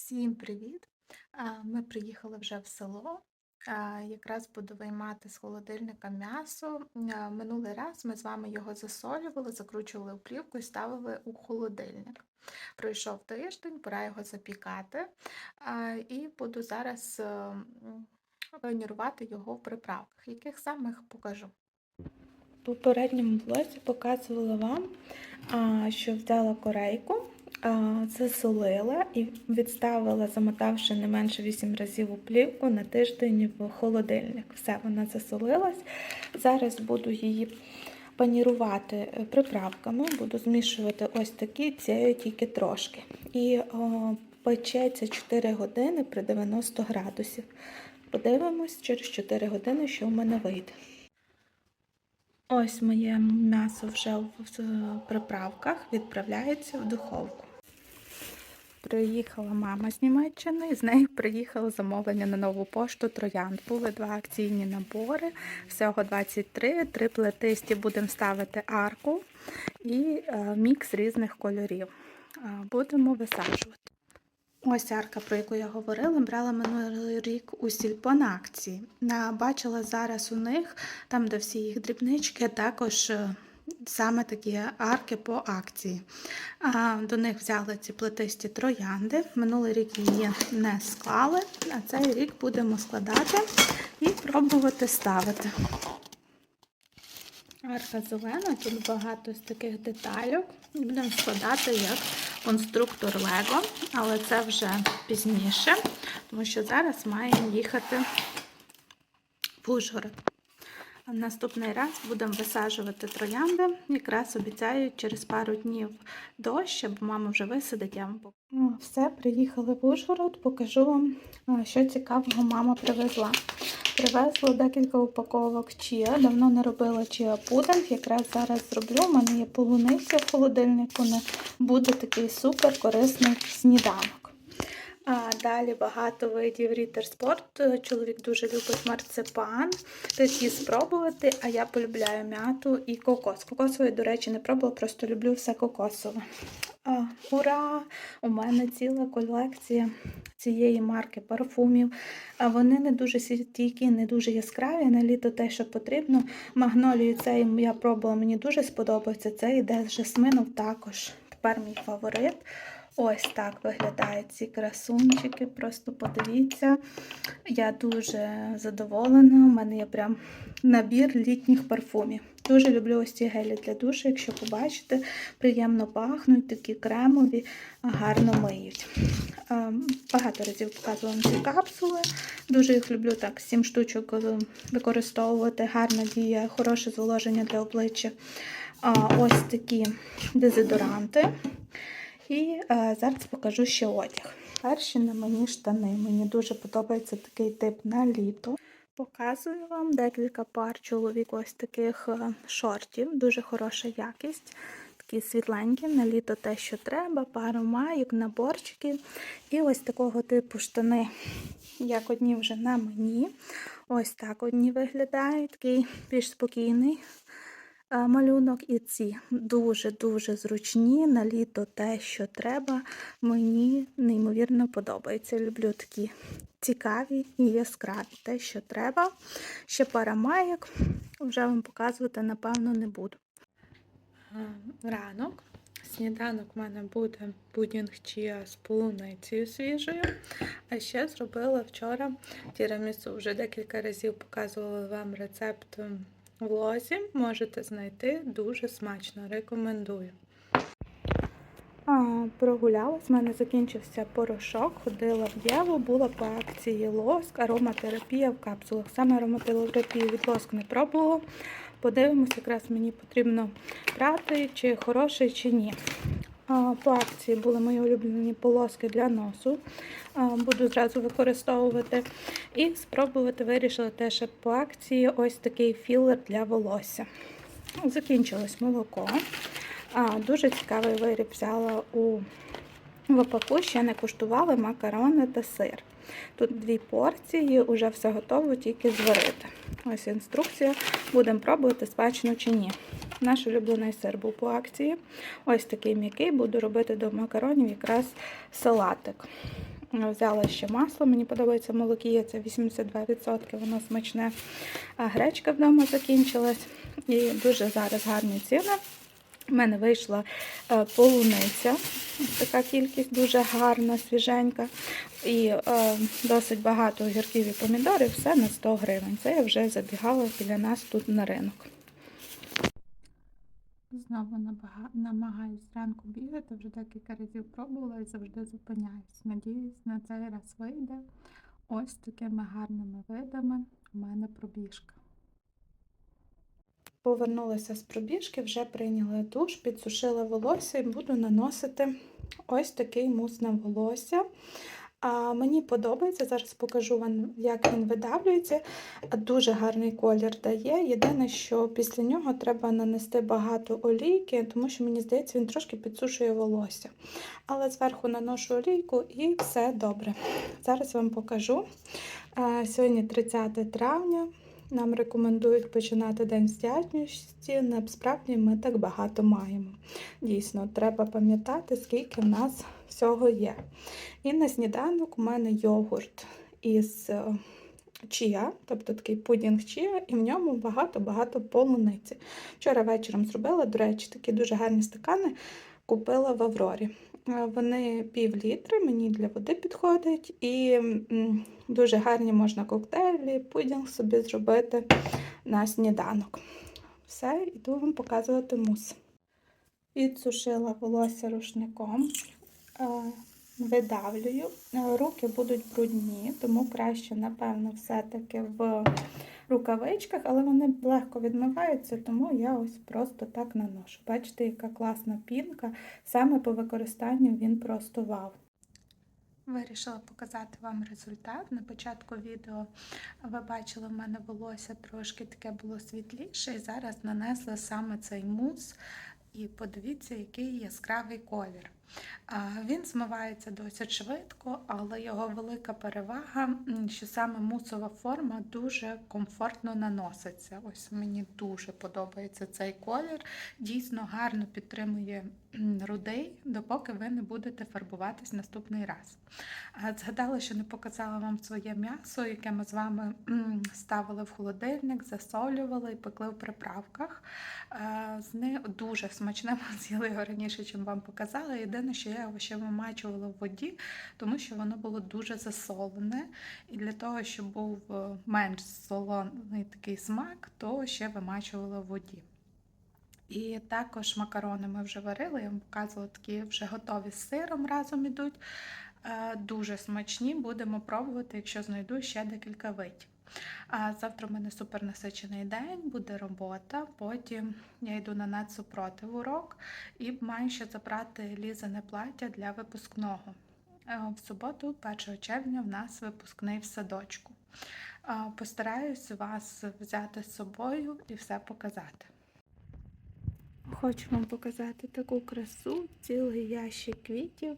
Всім привіт! Ми приїхали вже в село. Якраз буду виймати з холодильника м'ясо. Минулий раз ми з вами його засолювали, закручували в плівку і ставили у холодильник. Пройшов тиждень, пора його запікати. І буду зараз е, панірувати його в приправках, яких самих покажу. В попередньому блозі показувала вам, що взяла корейку, засолила і відставила, замотавши не менше 8 разів у плівку на тиждень в холодильник. Все, вона засолилась. Зараз буду її панірувати е, приправками, буду змішувати ось такі, цією тільки трошки. І о, печеться 4 години при 90 градусів. Подивимось через 4 години, що в мене вийде. Ось моє м'ясо вже в приправках відправляється в духовку. Приїхала мама з Німеччини, і з нею приїхало замовлення на нову пошту Троянд. Були два акційні набори, всього 23, три плетисті будемо ставити арку і е, мікс різних кольорів. Е, Будемо висаджувати. Ось арка, про яку я говорила, брала минулий рік у сільпо на акції. Бачила зараз у них, там, де всі їх дрібнички, також е, саме такі арки по акції. До них взяли ці плетисті троянди. Минулий рік її не склали, а цей рік будемо складати і пробувати ставити. Арка зелена, тут багато з таких деталей. Будемо складати як конструктор Лего, але це вже пізніше, тому що зараз маємо їхати в Ужгород. Наступний раз будемо висаджувати троянди. Якраз обіцяють через пару днів дощ, бо мама вже висадить, я вам покажу. Все, приїхали в Ужгород, покажу вам, що цікавого мама привезла. Привезла декілька упаковок чія. Давно не робила чія пудинг. Якраз зараз зроблю. У мене є полуниця в холодильнику. Не буде такий супер корисний сніданок. А далі багато видів Рітер Спорт. Чоловік дуже любить марципан. Такі спробувати, а я полюбляю м'яту і кокос. Кокосовий, до речі, не пробувала, просто люблю все кокосове. А, ура! У мене ціла колекція цієї марки парфумів. А вони не дуже стійкі, не дуже яскраві. На літо те, що потрібно. Магнолію цей я пробувала, мені дуже сподобається. Це йде з жасмином також. Тепер мій фаворит. Ось так виглядають ці красунчики. Просто подивіться. Я дуже задоволена. У мене є прям набір літніх парфумів. Дуже люблю ось ці гелі для душу, якщо побачите, приємно пахнуть, такі кремові, гарно миють. Багато разів показувала ці капсули. Дуже їх люблю так, 7 штучок використовувати. Гарна дія, хороше зволоження для обличчя. Ось такі дезодоранти. І зараз покажу ще одяг. Перші на мені штани. Мені дуже подобається такий тип на літо. Показую вам декілька пар чоловік ось таких е, шортів. Дуже хороша якість. Такі світленькі, на літо те, що треба, пару майок, наборчиків. І ось такого типу штани, як одні вже на мені. Ось так одні виглядають, такий більш спокійний малюнок. І ці дуже-дуже зручні. На літо те, що треба. Мені неймовірно подобається. Люблю такі цікаві і яскраві. Те, що треба. Ще пара майок. Вже вам показувати, напевно, не буду. Ранок. Сніданок в мене буде пудінг чия з полуницею свіжою. А ще зробила вчора тірамісу. Вже декілька разів показувала вам рецепт в лозі. Можете знайти дуже смачно. Рекомендую. А, прогулялась, в мене закінчився порошок, ходила в Єву, була по акції лоск, ароматерапія в капсулах. Саме ароматерапію від лоск не пробувала. Подивимось, якраз мені потрібно брати, чи хороший, чи ні. По акції були мої улюблені полоски для носу. Буду зразу використовувати. І спробувати вирішила теж по акції ось такий філер для волосся. Закінчилось молоко. Дуже цікавий виріб взяла у випаку, ще не куштували макарони та сир. Тут дві порції, вже все готово, тільки зварити. Ось інструкція. Будемо пробувати, смачно чи ні. Наш улюблений сир був по акції. Ось такий м'який, буду робити до макаронів якраз салатик. Взяла ще масло, мені подобається молокія, це 82%, воно смачне. А гречка вдома закінчилась. І дуже зараз гарні ціни. У мене вийшла е, полуниця, така кількість дуже гарна, свіженька. І е, досить багато огірків і помідорів, все на 100 гривень. Це я вже забігала біля нас тут на ринок. Знову намагаюсь зранку бігати, вже декілька разів пробувала і завжди зупиняюсь. Надіюсь, на цей раз вийде. Ось такими гарними видами у мене пробіжка. Повернулася з пробіжки, вже прийняла душ, підсушила волосся і буду наносити ось такий мус на волосся. А мені подобається, зараз покажу вам, як він видавлюється. Дуже гарний колір дає. Єдине, що після нього треба нанести багато олійки, тому що мені здається, він трошки підсушує волосся. Але зверху наношу олійку і все добре. Зараз вам покажу. Сьогодні 30 травня. Нам рекомендують починати день з вдячності. Насправді ми так багато маємо. Дійсно, треба пам'ятати, скільки в нас всього є. І на сніданок у мене йогурт із е, чія, тобто такий пудінг чія, і в ньому багато-багато полуниці. Вчора вечором зробила, до речі, такі дуже гарні стакани купила в Аврорі. Е, Вони пів літри, мені для води підходять, і дуже гарні можна коктейлі, пудінг собі зробити на сніданок. Все, іду вам показувати мус. Підсушила волосся рушником, видавлюю. Е, Руки будуть брудні, тому краще, напевно, все-таки в рукавичках, але вони легко відмиваються, тому я ось просто так наношу. Бачите, яка класна пінка. Саме по використанню він просто вау. Вирішила показати вам результат. На початку відео ви бачили, в мене волосся трошки таке було світліше, і зараз нанесла саме цей мус. І подивіться, який яскравий колір. Він змивається досить швидко, але його велика перевага, що саме мусова форма дуже комфортно наноситься. Ось мені дуже подобається цей колір. Дійсно гарно підтримує м, рудий, допоки ви не будете фарбуватись наступний раз. Згадала, що не показала вам своє м'ясо, яке ми з вами ставили в холодильник, засолювали і пекли в приправках. З них дуже смачне, з'їли його раніше, чим вам показала. Єдине, що я ще вимачувала в воді, тому що воно було дуже засолене. І для того, щоб був е, менш солоний такий смак, то ще вимачувала в воді. І також макарони ми вже варили, я вам показувала такі вже готові з сиром разом ідуть. Е, Дуже смачні, будемо пробувати, якщо знайду ще декілька видів. А завтра в мене супер насичений день, буде робота. Потім я йду на надсупротив урок і маю ще забрати лізане плаття для випускного. Е, В суботу, 1 червня, в нас випускний в садочку. Е, Постараюсь вас взяти з собою і все показати. Хочу вам показати таку красу, цілий ящик квітів.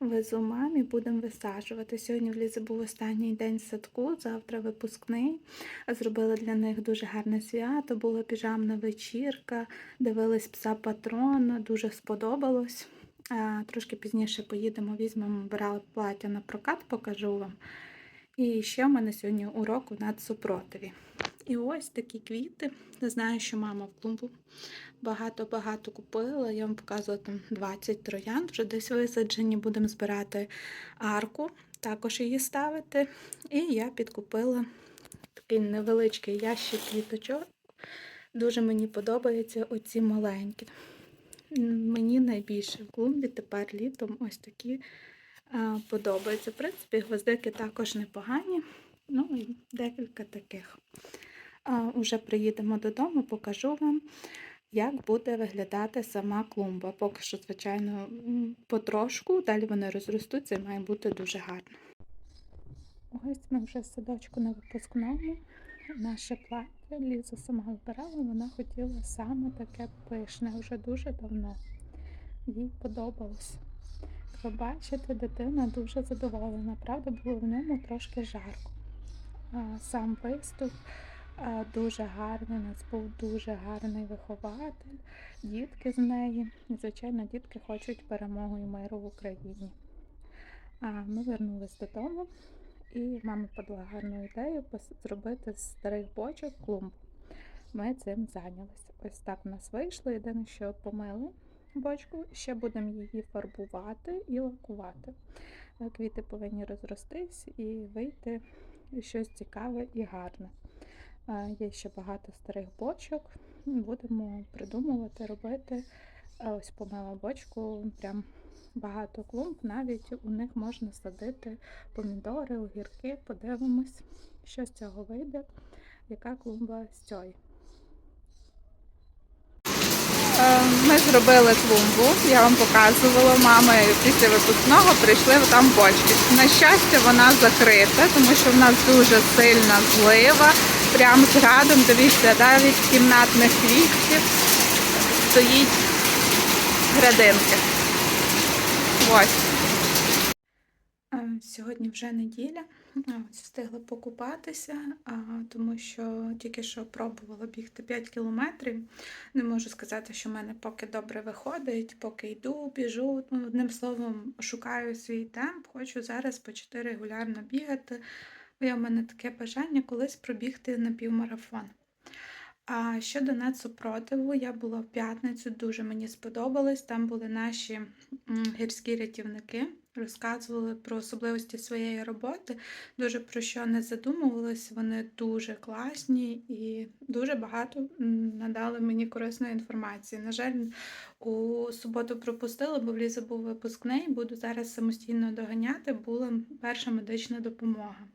Везу мамі, будемо висаджувати. Сьогодні в Лізі був останній день в садку, завтра випускний. Зробила для них дуже гарне свято, була піжамна вечірка, дивились пса патрона, дуже сподобалось. Трошки пізніше поїдемо, візьмемо, брали плаття на прокат, покажу вам. І ще в мене сьогодні урок у надсупротиві. І ось такі квіти. Знаю, що мама в клумбу багато-багато купила. Я вам показувала там 20 троянд, вже десь висаджені. Будемо збирати арку, також її ставити. І я підкупила такий невеличкий ящик квіточок. Дуже мені подобаються оці маленькі. Мені найбільше в клумбі тепер літом ось такі подобаються. В принципі, гвоздики також непогані. Ну і декілька таких. Уже приїдемо додому, покажу вам, як буде виглядати сама клумба. Поки що, звичайно, потрошку, далі вони розростуться і має бути дуже гарно. Ось ми вже в садочку на випускному. Наше плаття Ліза сама вибирала, вона хотіла саме таке пишне вже дуже давно. Їй подобалось. Ви бачите, дитина дуже задоволена. Правда, було в ньому трошки жарко. Сам виступ дуже гарний, у нас був дуже гарний вихователь, дітки з неї. Звичайно, дітки хочуть перемоги і миру в Україні. А ми вернулись додому, і мама подала гарну ідею зробити з старих бочок клумбу. Ми цим зайнялися. Ось так в нас вийшло. Єдине, що помили бочку, ще будемо її фарбувати і лакувати. Е, Квіти повинні розростись і вийти щось цікаве і гарне. Є ще багато старих бочок. Будемо придумувати, робити. Ось помила бочку, прям багато клумб. Навіть у них можна садити помідори, огірки. Подивимось, що з цього вийде, яка клумба з цієї. Е, Ми зробили клумбу, я вам показувала. Мами після випускного прийшли там бочки. На щастя, вона закрита, тому що в нас дуже сильна злива. Прям з градом, дивіться, навіть в кімнатних вікнах стоїть градинки. Ось. Сьогодні вже неділя. Встигла покупатися, тому що тільки що пробувала бігти 5 кілометрів. Не можу сказати, що в мене поки добре виходить, поки йду, біжу. Ну, одним словом, шукаю свій темп. Хочу зараз почати регулярно бігати. В мене таке бажання колись пробігти на півмарафон. А щодо нацупротиву, я була в п'ятницю, дуже мені сподобалось. Там були наші гірські рятівники, розказували про особливості своєї роботи. Дуже про що не задумувалась. Вони дуже класні і дуже багато надали мені корисної інформації. На жаль, у суботу пропустила, бо в Ліза був випускний. Буду зараз самостійно доганяти. Була перша медична допомога.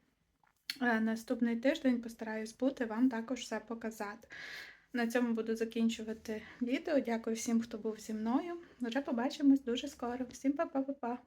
Е, Наступний тиждень постараюсь бути вам також все показати. На цьому буду закінчувати відео. Дякую всім, хто був зі мною. Вже побачимось дуже скоро. Всім па-па-па-па!